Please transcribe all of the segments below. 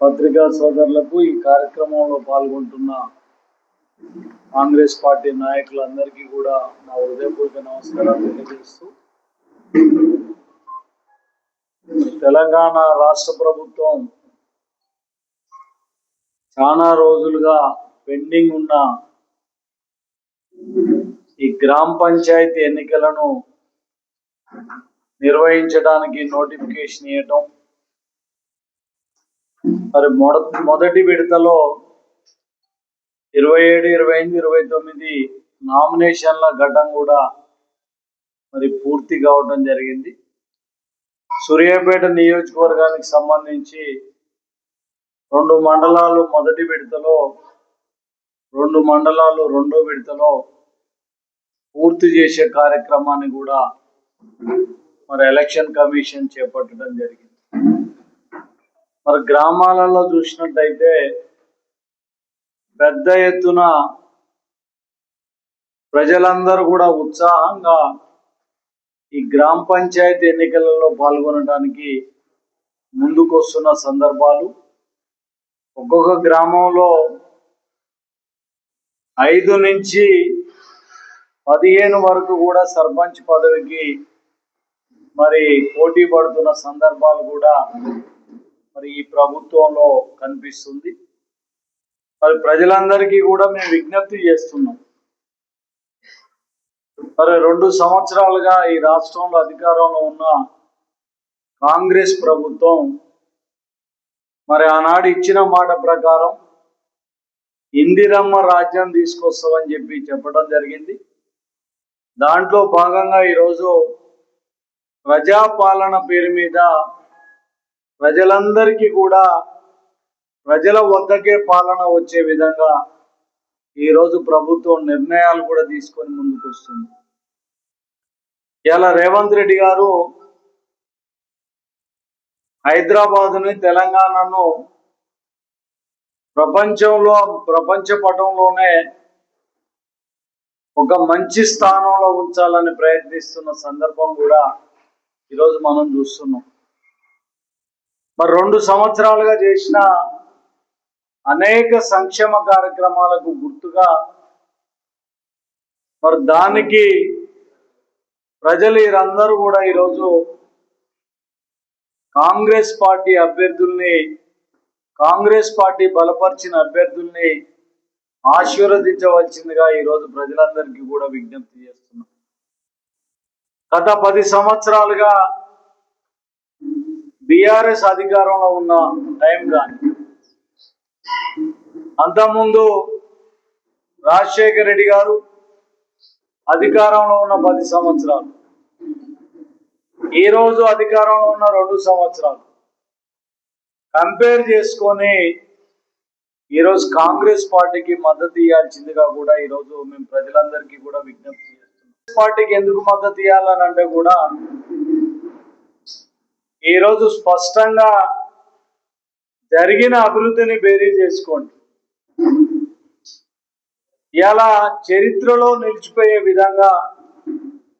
పత్రికా సోదరులకు ఈ కార్యక్రమంలో పాల్గొంటున్న కాంగ్రెస్ పార్టీ నాయకులందరికీ కూడా నా హృదయపూర్వక నమస్కారాలు తెలియజేస్తూ తెలంగాణ రాష్ట్ర ప్రభుత్వం చాలా రోజులుగా పెండింగ్ ఉన్న ఈ గ్రామ పంచాయతీ ఎన్నికలను నిర్వహించడానికి నోటిఫికేషన్ ఇవ్వటం మరి మొద మొదటి విడతలో ఇరవై ఏడు ఇరవై ఎనిమిది ఇరవై తొమ్మిది నామినేషన్ల ఘట్టం కూడా మరి పూర్తి కావడం జరిగింది. సూర్యాపేట నియోజకవర్గానికి సంబంధించి రెండు మండలాలు మొదటి విడతలో రెండు మండలాలు రెండో విడతలో పూర్తి చేసే కార్యక్రమాన్ని కూడా మరి ఎలక్షన్ కమిషన్ చేపట్టడం జరిగింది. మరి గ్రామాలలో చూసినట్టయితే పెద్ద ఎత్తున ప్రజలందరూ కూడా ఉత్సాహంగా ఈ గ్రామ పంచాయతీ ఎన్నికలలో పాల్గొనడానికి ముందుకు వస్తున్న సందర్భాలు. ఒక్కొక్క గ్రామంలో ఐదు నుంచి పదిహేను వరకు కూడా సర్పంచ్ పదవికి మరి పోటీ పడుతున్న సందర్భాలు కూడా మరి ఈ ప్రభుత్వంలో కనిపిస్తుంది. మరి ప్రజలందరికీ కూడా మేము విజ్ఞప్తి చేస్తున్నాం. మరి రెండు సంవత్సరాలుగా ఈ రాష్ట్రంలో అధికారంలో ఉన్న కాంగ్రెస్ ప్రభుత్వం మరి ఆనాడు ఇచ్చిన మాట ప్రకారం ఇందిరమ్మ రాజ్యం తీసుకొస్తామని చెప్పి చెప్పడం జరిగింది. దాంట్లో భాగంగా ఈరోజు ప్రజాపాలన పేరు మీద ప్రజలందరికీ కూడా ప్రజల వద్దకే పాలన వచ్చే విధంగా ఈరోజు ప్రభుత్వం నిర్ణయాలు కూడా తీసుకొని ముందుకు వస్తుంది ఇలా రేవంత్ రెడ్డి గారు హైదరాబాదుని తెలంగాణను ప్రపంచంలో ప్రపంచ పటంలోనే ఒక మంచి స్థానంలో ఉంచాలని ప్రయత్నిస్తున్న సందర్భం కూడా ఈరోజు మనం చూస్తున్నాం. మరి రెండు సంవత్సరాలుగా చేసిన అనేక సంక్షేమ కార్యక్రమాలకు గుర్తుగా మరి దానికి ప్రజలు వీరందరూ కూడా ఈరోజు కాంగ్రెస్ పార్టీ అభ్యర్థుల్ని కాంగ్రెస్ పార్టీ బలపరిచిన అభ్యర్థుల్ని ఆశీర్వదించవలసిందిగా ఈరోజు ప్రజలందరికీ కూడా విజ్ఞప్తి చేస్తున్నాం. గత పది సంవత్సరాలుగా టిఆర్ఎస్ అధికారంలో ఉన్న టైం కానీ అంతకుముందు రాజశేఖర్ రెడ్డి గారు అధికారంలో ఉన్న పది సంవత్సరాలు. ఈ రోజు అధికారంలో ఉన్న రెండు సంవత్సరాలు. కంపేర్ చేసుకొని ఈరోజు కాంగ్రెస్ పార్టీకి మద్దతు ఇవ్వాల్సిందిగా కూడా ఈరోజు మేము ప్రజలందరికీ కూడా విజ్ఞప్తి చేస్తున్నాం. పార్టీకి ఎందుకు మద్దతు ఇవ్వాలని అంటే కూడా ఈరోజు స్పష్టంగా జరిగిన అభివృద్ధిని బేరీ చేసుకోండి. ఇలా చరిత్రలో నిలిచిపోయే విధంగా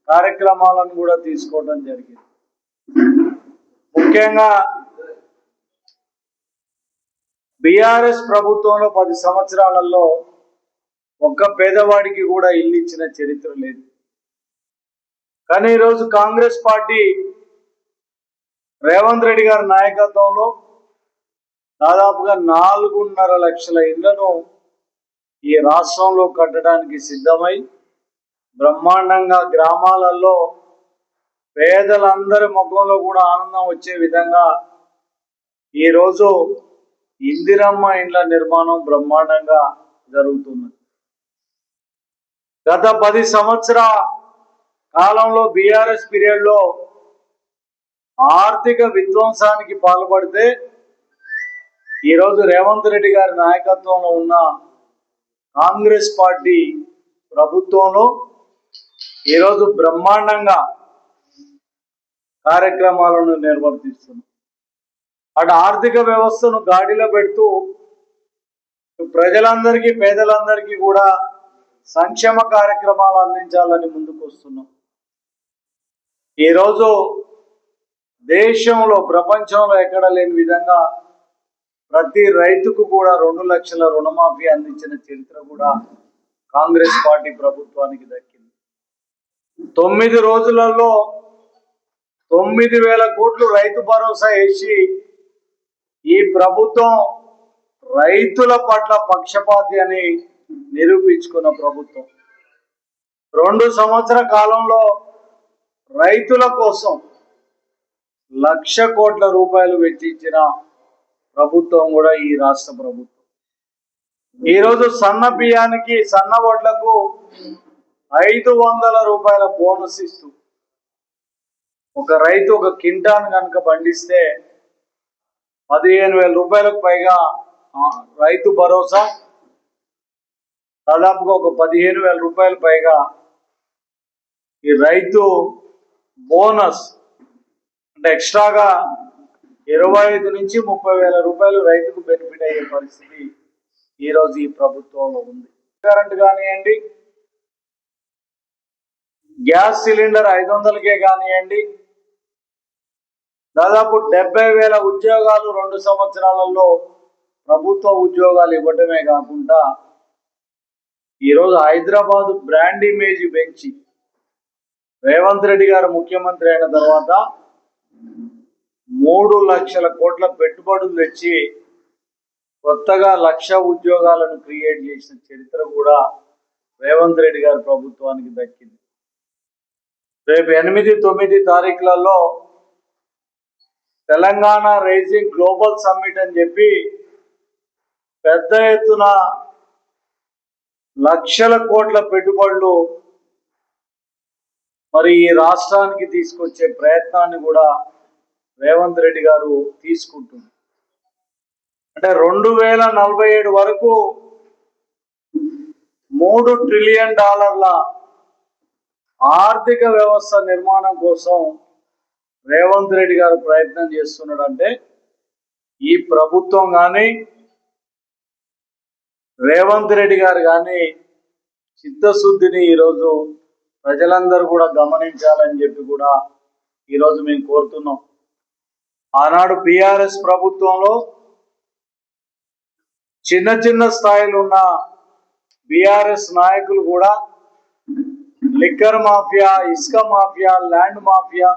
కార్యక్రమాలను కూడా తీసుకోవడం జరిగింది. ముఖ్యంగా బీఆర్ఎస్ ప్రభుత్వంలో పది సంవత్సరాలలో ఒక్క పేదవాడికి కూడా ఇల్లు ఇచ్చిన చరిత్ర లేదు. కానీ ఈరోజు కాంగ్రెస్ పార్టీ రేవంత్ రెడ్డి గారి నాయకత్వంలో దాదాపుగా నాలుగున్నర లక్షల ఇళ్ళను ఈ రాష్ట్రంలో కట్టడానికి సిద్ధమై బ్రహ్మాండంగా గ్రామాలలో పేదలందరి ముఖంలో కూడా ఆనందం వచ్చే విధంగా ఈరోజు ఇందిరమ్మ ఇండ్ల నిర్మాణం బ్రహ్మాండంగా జరుగుతుంది గత పది సంవత్సర కాలంలో బీఆర్ఎస్ పీరియడ్లో ఆర్థిక విధ్వంసానికి పాల్పడితే ఈరోజు రేవంత్ రెడ్డి గారి నాయకత్వంలో ఉన్న కాంగ్రెస్ పార్టీ ప్రభుత్వంలో ఈరోజు బ్రహ్మాండంగా కార్యక్రమాలను నిర్వర్తిస్తున్నాం. అటు ఆర్థిక వ్యవస్థను గాడిలో పెడుతూ ప్రజలందరికీ పేదలందరికీ కూడా సంక్షేమ కార్యక్రమాలు అందించాలని ముందుకు వస్తున్నాం ఈరోజు దేశంలో ప్రపంచంలో ఎక్కడ లేని విధంగా ప్రతి రైతుకు కూడా రెండు లక్షల రుణమాఫీ అందించిన చరిత్ర కూడా కాంగ్రెస్ పార్టీ ప్రభుత్వానికి దక్కింది. తొమ్మిది రోజులలో తొమ్మిది వేల కోట్లు రైతు భరోసా వేసి ఈ ప్రభుత్వం రైతుల పట్ల పక్షపాతి అని నిరూపించుకున్న ప్రభుత్వం. రెండు సంవత్సర కాలంలో రైతుల కోసం లక్ష కోట్ల రూపాయలు వెచ్చించిన ప్రభుత్వం కూడా ఈ రాష్ట్ర ప్రభుత్వం. ఈరోజు సన్న బియ్యానికి సన్న ఓట్లకు ఐదు వందల రూపాయల బోనస్ ఇస్తూ ఒక రైతు ఒక కింటాన్ కనుక పండిస్తే పదిహేను వేల రూపాయలకు పైగా రైతు భరోసా దాదాపుగా ఒక పదిహేను వేల రూపాయల పైగా ఈ రైతు బోనస్ అంటే ఎక్స్ట్రాగా ఇరవై ఐదు నుంచి ముప్పై వేల రూపాయలు రైతుకు బెనిఫిట్ అయ్యే పరిస్థితి ఈరోజు ఈ ప్రభుత్వంలో ఉంది. కరెంట్ కానివ్వండి గ్యాస్ సిలిండర్ ఐదు వందలకే కానివ్వండి దాదాపు డెబ్బై వేల ఉద్యోగాలు రెండు సంవత్సరాలలో ప్రభుత్వ ఉద్యోగాలు ఇవ్వటమే కాకుండా ఈరోజు హైదరాబాద్ బ్రాండ్ ఇమేజ్ పెంచి రేవంత్ రెడ్డి గారు ముఖ్యమంత్రి అయిన తర్వాత మూడు లక్షల కోట్ల పెట్టుబడులు తెచ్చి కొత్తగా లక్ష ఉద్యోగాలను క్రియేట్ చేసిన చరిత్ర కూడా రేవంత్ రెడ్డి గారి ప్రభుత్వానికి దక్కింది. రేపు ఎనిమిది తొమ్మిది తారీఖులలో తెలంగాణ రైజింగ్ గ్లోబల్ సమ్మిట్ అని చెప్పి పెద్ద ఎత్తున లక్షల కోట్ల పెట్టుబడులు మరి ఈ రాష్ట్రానికి తీసుకొచ్చే ప్రయత్నాన్ని కూడా రేవంత్ రెడ్డి గారు తీసుకుంటుంది అంటే రెండు వేల నలభై ఏడు వరకు మూడు ట్రిలియన్ డాలర్ల ఆర్థిక వ్యవస్థ నిర్మాణం కోసం రేవంత్ రెడ్డి గారు ప్రయత్నం చేస్తున్నాడు అంటే ఈ ప్రభుత్వం కానీ రేవంత్ రెడ్డి గారు కానీ చిత్తశుద్ధిని ఈరోజు ప్రజలందరూ కూడా గమనించాలని చెప్పి కూడా ఈరోజు మేము కోరుతున్నాం. ఆనాడు బీఆర్ఎస్ ప్రభుత్వంలో చిన్న చిన్న స్థాయిలో ఉన్న బీఆర్ఎస్ నాయకులు కూడా లిక్కర్ మాఫియా ఇసుక మాఫియా ల్యాండ్ మాఫియా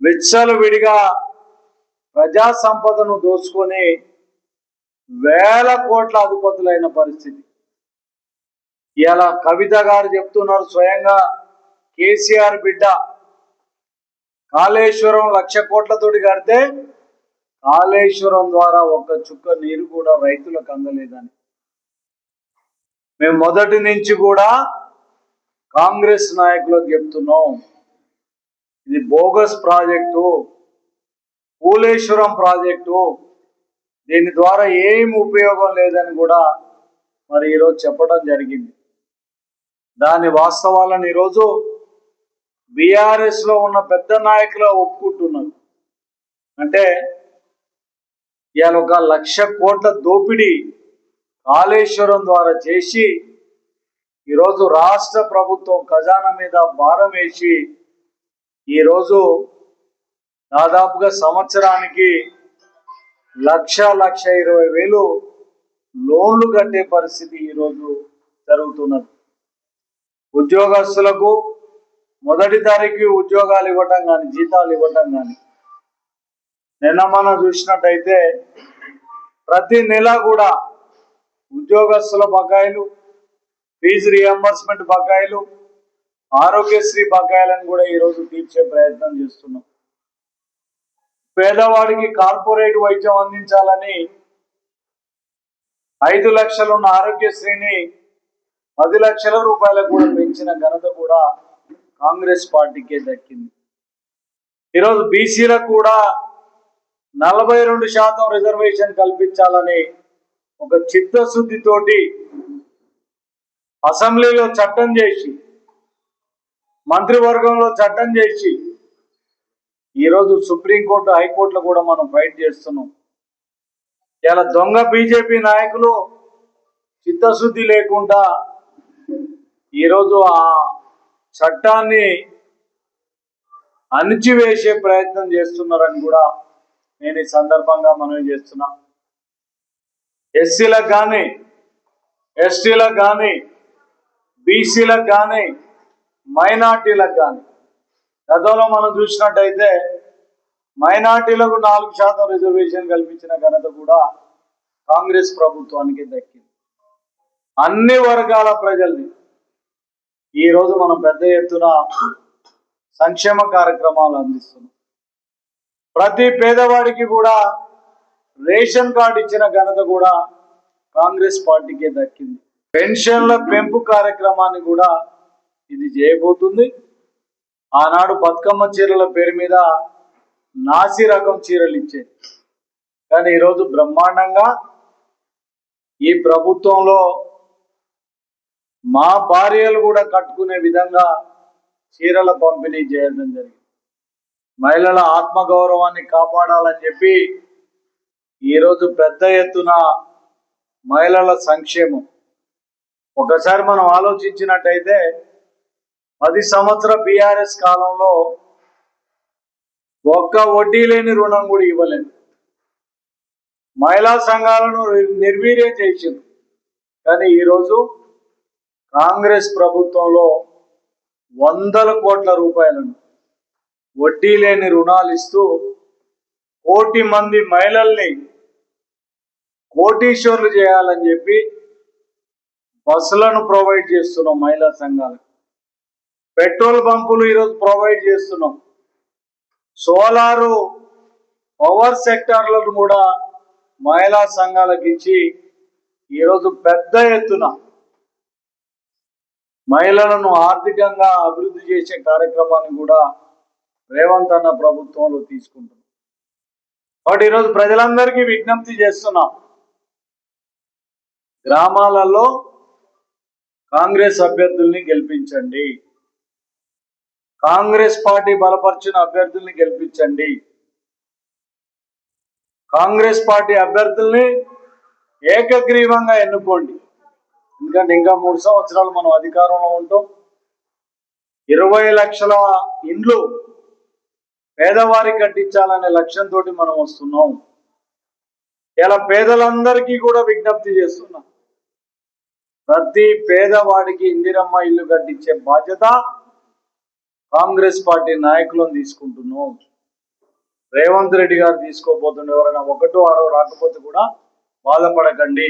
విచ్చలు విడిగా ప్రజా సంపదను దోచుకొని వేల కోట్ల అధిపతులైన పరిస్థితి. ఇలా కవిత గారు చెప్తున్నారు స్వయంగా కేసీఆర్ బిడ్డ. కాళేశ్వరం లక్ష కోట్లతోటి కడితే కాళేశ్వరం ద్వారా ఒక్క చుక్క నీరు కూడా రైతులకు అందలేదని. మేము మొదటి నుంచి కూడా కాంగ్రెస్ నాయకులకు చెప్తున్నాం. ఇది బోగస్ ప్రాజెక్టు పూలేశ్వరం ప్రాజెక్టు దీని ద్వారా ఏం ఉపయోగం లేదని కూడా మరి ఈరోజు చెప్పడం జరిగింది. దాని వాస్తవాలను ఈరోజు బీఆర్ఎస్లో ఉన్న పెద్ద నాయకులు ఒప్పుకుంటున్నారు అంటే ఇవాళ ఒక లక్ష కోట్ల దోపిడీ కాళేశ్వరం ద్వారా చేసి ఈరోజు రాష్ట్ర ప్రభుత్వం ఖజానా మీద భారం వేసి ఈరోజు దాదాపుగా సంవత్సరానికి లక్ష లక్ష ఇరవై వేలు లోన్లు కట్టే పరిస్థితి ఈరోజు జరుగుతున్నది. ఉద్యోగస్తులకు మొదటి తారీఖు ఉద్యోగాలు ఇవ్వటం కానీ జీతాలు ఇవ్వటం కానీ నిన్న మనం చూసినట్టయితే ప్రతి నెల కూడా ఉద్యోగస్తుల బకాయిలు ఫీజు రియంబర్స్మెంట్ బకాయిలు ఆరోగ్యశ్రీ బకాయిలను కూడా ఈరోజు తీర్చే ప్రయత్నం చేస్తున్నాం. పేదవాడికి కార్పొరేట్ వైద్యం అందించాలని ఐదు లక్షలు ఉన్న ఆరోగ్యశ్రీని పది లక్షల రూపాయలకు కూడా పెంచిన ఘనత కూడా కాంగ్రెస్ పార్టీకే దక్కింది. ఈరోజు బీసీలకు కూడా నలభై రెండు శాతం రిజర్వేషన్ కల్పించాలని ఒక చిత్తశుద్ధితోటి అసెంబ్లీలో చట్టం చేసి మంత్రివర్గంలో చట్టం చేసి ఈరోజు సుప్రీంకోర్టు హైకోర్టులో కూడా మనం ఫైట్ చేస్తున్నాం. ఇలా దొంగ బీజేపీ నాయకులు చిత్తశుద్ధి లేకుండా ఈరోజు ఆ చట్టాన్ని అణిచివేసే ప్రయత్నం చేస్తున్నారని కూడా నేను ఈ సందర్భంగా మనవి చేస్తున్నా. ఎస్సీలకు కానీ ఎస్టీలకు కానీ బీసీలకు కానీ మైనార్టీలకు కానీ గతంలో మనం చూసినట్టయితే మైనార్టీలకు నాలుగు శాతం రిజర్వేషన్ కల్పించిన ఘనత కూడా కాంగ్రెస్ ప్రభుత్వానికి దక్కింది. అన్ని వర్గాల ప్రజల్ని ఈరోజు మనం పెద్ద ఎత్తున సంక్షేమ కార్యక్రమాలు అందిస్తున్నాం. ప్రతి పేదవాడికి కూడా రేషన్ కార్డు ఇచ్చిన ఘనత కూడా కాంగ్రెస్ పార్టీకే దక్కింది. పెన్షన్ల పెంపు కార్యక్రమాన్ని కూడా ఇది చేయబోతుంది. ఆనాడు బతుకమ్మ చీరల పేరు మీద నాసి రకం చీరలు ఇచ్చేది. కానీ ఈరోజు బ్రహ్మాండంగా ఈ ప్రభుత్వంలో మా భార్యలు కూడా కట్టుకునే విధంగా చీరల పంపిణీ చేయడం జరిగింది. మహిళల ఆత్మగౌరవాన్ని కాపాడాలని చెప్పి ఈరోజు పెద్ద ఎత్తున మహిళల సంక్షేమం. ఒకసారి మనం ఆలోచించినట్టయితే పది సంవత్సర బీఆర్ఎస్ కాలంలో ఒక్క వడ్డీ లేని రుణం కూడా ఇవ్వలేదు. మహిళా సంఘాలను నిర్వీర్యం చేసింది. కానీ ఈరోజు కాంగ్రెస్ ప్రభుత్వంలో వందల కోట్ల రూపాయలను వడ్డీ లేని రుణాలు ఇస్తూ కోటి మంది మహిళల్ని కోటీశ్వర్లు చేయాలని చెప్పి బస్సులను ప్రొవైడ్ చేస్తున్నాం మహిళా సంఘాలకు పెట్రోల్ పంపులు ఈరోజు ప్రొవైడ్ చేస్తున్నాం. సోలారు పవర్ సెక్టార్లను కూడా మహిళా సంఘాలకు ఇచ్చి ఈరోజు పెద్ద ఎత్తున మహిళలను ఆర్థికంగా అభివృద్ధి చేసే కార్యక్రమాన్ని కూడా రేవంత్ అన్న ప్రభుత్వంలో తీసుకుంటున్నాం. కాబట్టి ఈరోజు ప్రజలందరికీ విజ్ఞప్తి చేస్తున్నాం గ్రామాలలో కాంగ్రెస్ అభ్యర్థుల్ని గెలిపించండి. కాంగ్రెస్ పార్టీ బలపరిచిన అభ్యర్థుల్ని గెలిపించండి. కాంగ్రెస్ పార్టీ అభ్యర్థుల్ని ఏకగ్రీవంగా ఎన్నుకోండి. ఎందుకంటే ఇంకా మూడు సంవత్సరాలు మనం అధికారంలో ఉంటాం. ఇరవై లక్షల ఇండ్లు పేదవారికి కట్టించాలనే లక్ష్యంతో మనం వస్తున్నాం. ఇలా పేదలందరికీ కూడా విజ్ఞప్తి చేస్తున్నాం. ప్రతి పేదవాడికి ఇందిరమ్మ ఇల్లు కట్టించే బాధ్యత కాంగ్రెస్ పార్టీ నాయకులను తీసుకుంటున్నాం. రేవంత్ రెడ్డి గారు తీసుకోబోతుండే ఎవరైనా ఒకటో ఆరో రాకపోతే కూడా బాధపడకండి.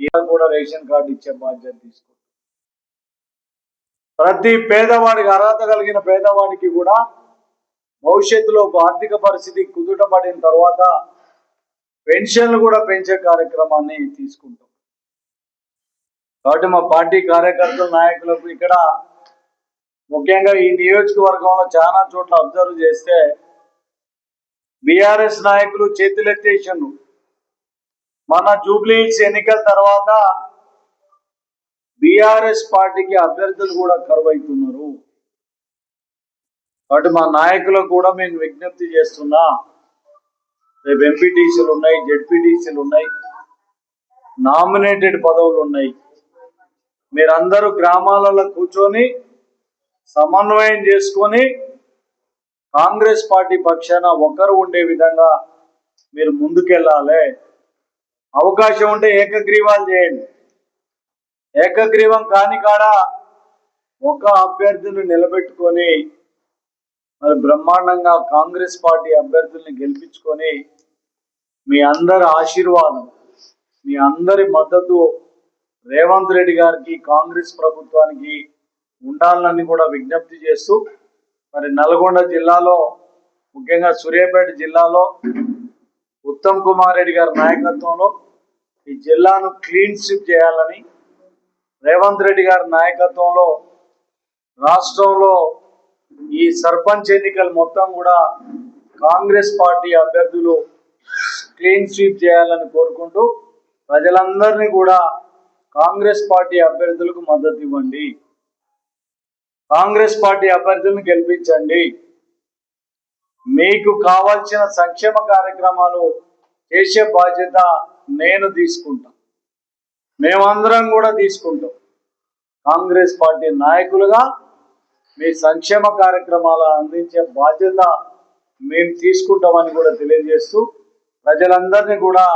ఇలా కూడా రేషన్ కార్డు ఇచ్చే బాధ్యత తీసుకో ప్రతి పేదవాడికి అర్హత కలిగిన పేదవాడికి కూడా భవిష్యత్తులో ఆర్థిక పరిస్థితి కుదుటపడిన తర్వాత పెన్షన్లు కూడా పెంచే కార్యక్రమాన్ని తీసుకుంటాం. కాబట్టి మా పార్టీ కార్యకర్తల నాయకులకు ఇక్కడ ముఖ్యంగా ఈ నియోజకవర్గంలో చాలా చోట్ల అబ్జర్వ్ చేస్తే బీఆర్ఎస్ నాయకులు చేతులెత్తేసాను మన జూబ్లీహిల్స్ ఎన్నికల తర్వాత బీఆర్ఎస్ పార్టీకి అభ్యర్థులు కూడా కరువైతున్నారు. కాబట్టి మా నాయకులకు కూడా మేము విజ్ఞప్తి చేస్తున్నా రేపు ఎంపీటీసీలు ఉన్నాయి జెడ్పీటీసీలు ఉన్నాయి నామినేటెడ్ పదవులు ఉన్నాయి. మీరందరూ గ్రామాలలో కూర్చొని సమన్వయం చేసుకొని కాంగ్రెస్ పార్టీ పక్షాన ఒకరు ఉండే విధంగా మీరు ముందుకెళ్ళాలి. అవకాశం ఉంటే ఏకగ్రీవాలు చేయండి. ఏకగ్రీవం కాని కాడ ఒక అభ్యర్థిని నిలబెట్టుకొని మరి బ్రహ్మాండంగా కాంగ్రెస్ పార్టీ అభ్యర్థుల్ని గెలిపించుకొని మీ అందరి ఆశీర్వాదం మీ అందరి మద్దతు రేవంత్ రెడ్డి గారికి కాంగ్రెస్ ప్రభుత్వానికి ఉండాలని కూడా విజ్ఞప్తి చేస్తూ మరి నల్గొండ జిల్లాలో ముఖ్యంగా సూర్యాపేట జిల్లాలో ఉత్తమ్ కుమార్ రెడ్డి గారి నాయకత్వంలో ఈ జిల్లాను క్లీన్ స్విప్ చేయాలని రేవంత్ రెడ్డి గారి నాయకత్వంలో రాష్ట్రంలో ఈ సర్పంచ్ ఎన్నికలు మొత్తం కూడా కాంగ్రెస్ పార్టీ అభ్యర్థులు క్లీన్ స్వీప్ చేయాలని కోరుకుంటూ ప్రజలందరినీ కూడా కాంగ్రెస్ పార్టీ అభ్యర్థులకు మద్దతు ఇవ్వండి. కాంగ్రెస్ పార్టీ అభ్యర్థులను గెలిపించండి. మీకు కావాల్సిన సంక్షేమ కార్యక్రమాలు చేసే బాధ్యత నేను తీసుకుంటా. మేమందరం కూడా తీసుకుంటాం. కాంగ్రెస్ పార్టీ నాయకులుగా మీ సంక్షేమ కార్యక్రమాలు అందించే బాధ్యత మేము తీసుకుంటామని కూడా తెలియజేస్తూ ప్రజలందరినీ కూడా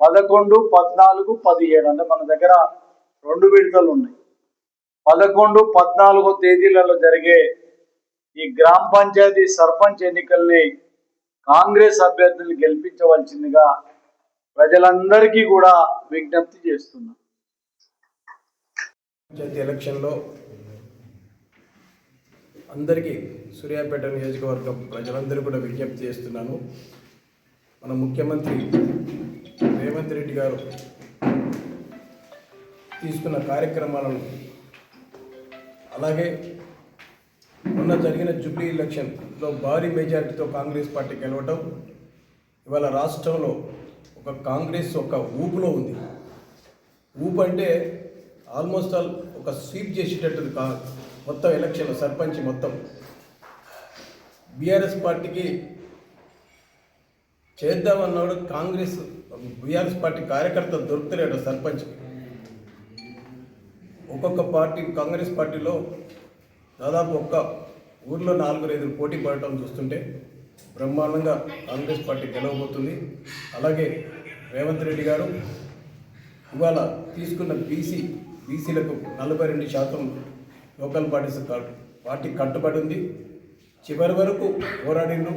పదకొండు పద్నాలుగు పదిహేడు అంటే మన దగ్గర రెండు విడతలు ఉన్నాయి. పదకొండు పద్నాలుగో తేదీలలో జరిగే ఈ గ్రామ పంచాయతీ సర్పంచ్ ఎన్నికల్ని కాంగ్రెస్ అభ్యర్థులు గెలిపించవలసిందిగా ప్రజలందరికీ కూడా విజ్ఞప్తి చేస్తున్నాం. పంచాయతీ ఎలక్షన్లో అందరికీ సూర్యాపేట నియోజకవర్గం ప్రజలందరూ కూడా విజ్ఞప్తి చేస్తున్నాను. మన ముఖ్యమంత్రి రేవంత్ రెడ్డి గారు తీసుకున్న కార్యక్రమాలను అలాగే మొన్న జరిగిన జూబ్లీ ఎలక్షన్లో భారీ మెజారిటీతో కాంగ్రెస్ పార్టీ గెలవటం ఇవాళ రాష్ట్రంలో ఒక కాంగ్రెస్ ఒక ఊపులో ఉంది. ఊపు అంటే ఆల్మోస్ట్ ఆల్ ఒక స్వీప్ చేసేటట్టు కాదు మొత్తం ఎలక్షన్ సర్పంచ్ మొత్తం. బీఆర్ఎస్ పార్టీకి చేద్దామన్నాడు కాంగ్రెస్ బీఆర్ఎస్ పార్టీ కార్యకర్త దొరుకుతలేడు సర్పంచ్కి. ఒక్కొక్క పార్టీ కాంగ్రెస్ పార్టీలో దాదాపు ఒక్క ఊర్లో నాలుగు ఐదు పోటీ పడటం చూస్తుంటే బ్రహ్మాండంగా కాంగ్రెస్ పార్టీ గెలవబోతుంది. అలాగే రేవంత్ రెడ్డి గారు ఇవాళ తీసుకున్న బీసీ బీసీలకు నలభై రెండు శాతం లోకల్ పార్టీస్ పార్టీ కట్టుబడి ఉంది. చివరి వరకు పోరాడిండ్రు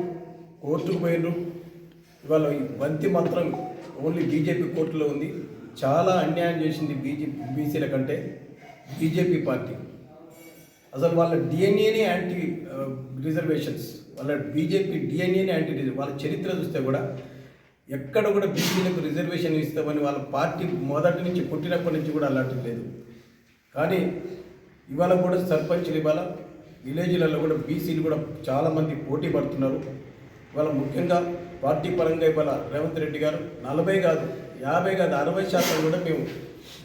కోర్టుకు పోయిండ్రు. ఇవాళ ఈ బంతి మాత్రం ఓన్లీ బీజేపీ కోర్టులో ఉంది. చాలా అన్యాయం చేసింది బీజేపీ బీసీల కంటే బీజేపీ పార్టీ. అసలు వాళ్ళ డిఎన్ఏనే యాంటీ రిజర్వేషన్స్ వాళ్ళ బీజేపీ డిఎన్ఏనే యాంటీ రిజర్వ్ వాళ్ళ చరిత్ర చూస్తే కూడా ఎక్కడ కూడా బీసీలకు రిజర్వేషన్ ఇస్తామని వాళ్ళ పార్టీ మొదటి నుంచి పుట్టినప్పటి నుంచి కూడా అలాంటిది లేదు. కానీ ఇవాళ కూడా సర్పంచ్లు ఇవాళ విలేజ్లలో కూడా బీసీలు కూడా చాలామంది పోటీ పడుతున్నారు. ఇవాళ ముఖ్యంగా పార్టీ పరంగా ఇవాళ రేవంత్ రెడ్డి గారు నలభై కాదు యాభై కాదు అరవై శాతం కూడా మేము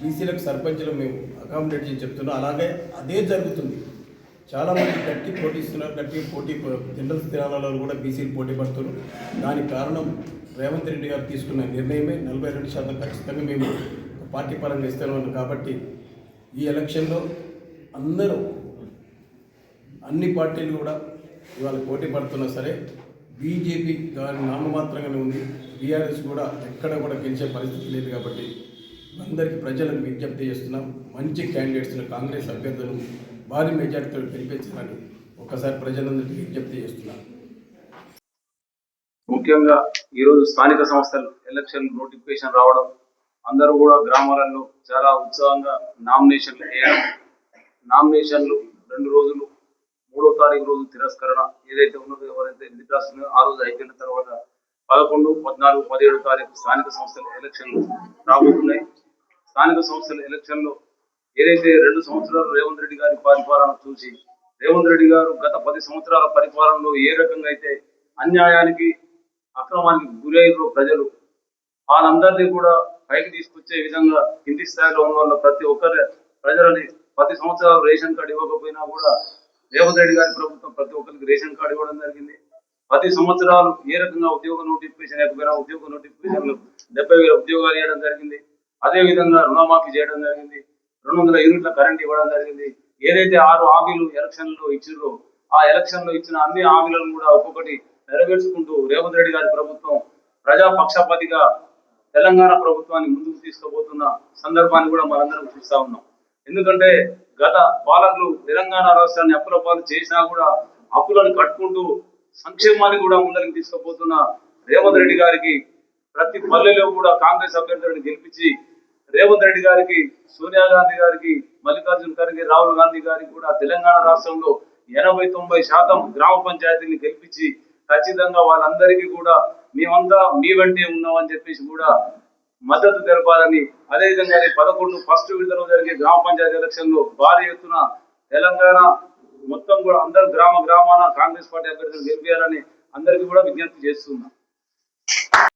బీసీలకు సర్పంచ్లు మేము అకామిడేట్ చేసి చెప్తున్నాం. అలాగే అదే జరుగుతుంది. చాలామంది గట్టి పోటీ ఇస్తున్నారు గట్టి పోటీ జనరల్ స్థానాలలో కూడా బీసీలు పోటీ పడుతున్నారు. దానికి కారణం రేవంత్ రెడ్డి గారు తీసుకున్న నిర్ణయమే. నలభై రెండు శాతం ఖచ్చితంగా మేము పార్టీ పరంగా ఇస్తున్నాం కాబట్టి ఈ ఎలక్షన్లో అందరూ అన్ని పార్టీలు కూడా ఇవాళ పోటీ పడుతున్నా సరే బీజేపీ దాని నామమాత్రంగానే ఉంది. బీఆర్ఎస్ కూడా ఎక్కడ కూడా గెలిచే పరిస్థితి లేదు కాబట్టి అందరికీ ప్రజలకు విజ్ఞప్తి చేస్తున్నాం. మంచి క్యాండిడేట్స్ని కాంగ్రెస్ అభ్యర్థులు భారీ మెజార్టీతో గెలిపించాలని ఒక్కసారి ప్రజలందరికీ విజ్ఞప్తి చేస్తున్నాం. ముఖ్యంగా ఈరోజు స్థానిక సంస్థలు ఎలక్షన్ నోటిఫికేషన్ రావడం అందరూ కూడా గ్రామాలలో చాలా ఉత్సాహంగా నామినేషన్లు వేయడం నామినేషన్లు రెండు రోజులు మూడో తారీఖు రోజు తిరస్కరణ ఏదైతే ఉన్నదో ఎవరైతే నిద్రాస్తున్నారో ఆ రోజు అయిపోయిన తర్వాత పదకొండు పద్నాలుగు పదిహేడు తారీఖు స్థానిక సంస్థల ఎలక్షన్లు రాబోతున్నాయి. స్థానిక సంస్థల ఎలక్షన్లో ఏదైతే రెండు సంవత్సరాలు రేవంత్ రెడ్డి గారి పరిపాలన చూసి రేవంత్ రెడ్డి గారు గత పది సంవత్సరాల పరిపాలనలో ఏ రకంగా అయితే అన్యాయానికి అక్రమానికి గురయ్యారో ప్రజలు వాళ్ళందరినీ కూడా పైకి తీసుకొచ్చే విధంగా కింది స్థాయిలో ఉన్న వాళ్ళ ప్రతి ఒక్కరి ప్రజలని పది సంవత్సరాలు రేషన్ కార్డు ఇవ్వకపోయినా కూడా రేవంత్ రెడ్డి గారి ప్రభుత్వం ప్రతి ఒక్కరికి రేషన్ కార్డు ఇవ్వడం జరిగింది. పది సంవత్సరాలు ఏ రకంగా ఉద్యోగ నోటిఫికేషన్ లేకపోయినా ఉద్యోగ నోటిఫికేషన్లు డెబ్బై వేల ఉద్యోగాలు ఇవ్వడం జరిగింది. అదే విధంగా రుణమాఫీ చేయడం జరిగింది. రెండు వందల యూనిట్ల కరెంట్ ఇవ్వడం జరిగింది. ఏదైతే ఆరు హామీలు ఎలక్షన్లో ఇచ్చిర్రో ఆ ఎలక్షన్లో ఇచ్చిన అన్ని హామీలను కూడా ఒక్కొక్కటి నెరవేర్చుకుంటూ రేవంత్ రెడ్డి గారి ప్రభుత్వం ప్రజా పక్షపాతిగా తెలంగాణ ప్రభుత్వాన్ని ముందుకు తీసుకుపోతున్న సందర్భాన్ని కూడా మనందరం చూస్తూ ఉన్నాం. ఎందుకంటే గత పాలకులు తెలంగాణ రాష్ట్రాన్ని అప్పుల పాలు చేసినా కూడా అప్పులను కట్టుకుంటూ సంక్షేమాన్ని కూడా ముందరికి తీసుకుపోతున్న రేవంత్ రెడ్డి గారికి ప్రతి పల్లెలో కూడా కాంగ్రెస్ అభ్యర్థులను గెలిపించి రేవంత్ రెడ్డి గారికి సోనియా గాంధీ గారికి మల్లికార్జున ఖర్గే రాహుల్ గాంధీ గారికి కూడా తెలంగాణ రాష్ట్రంలో ఎనభై తొంభై శాతం గ్రామ పంచాయతీని గెలిపించి ఖచ్చితంగా వాళ్ళందరికీ కూడా మేమంతా మీ వెంటే ఉన్నామని చెప్పేసి కూడా మద్దతు తెలపాలని అదేవిధంగా రేపు పదకొండు ఫస్ట్ విడతలో జరిగే గ్రామ పంచాయతీ ఎలక్షన్లో భారీ ఎత్తున తెలంగాణ మొత్తం కూడా అందరు గ్రామ గ్రామాన కాంగ్రెస్ పార్టీ అభ్యర్థులు గెలిపేయాలని అందరికీ కూడా విజ్ఞప్తి చేస్తున్నాం.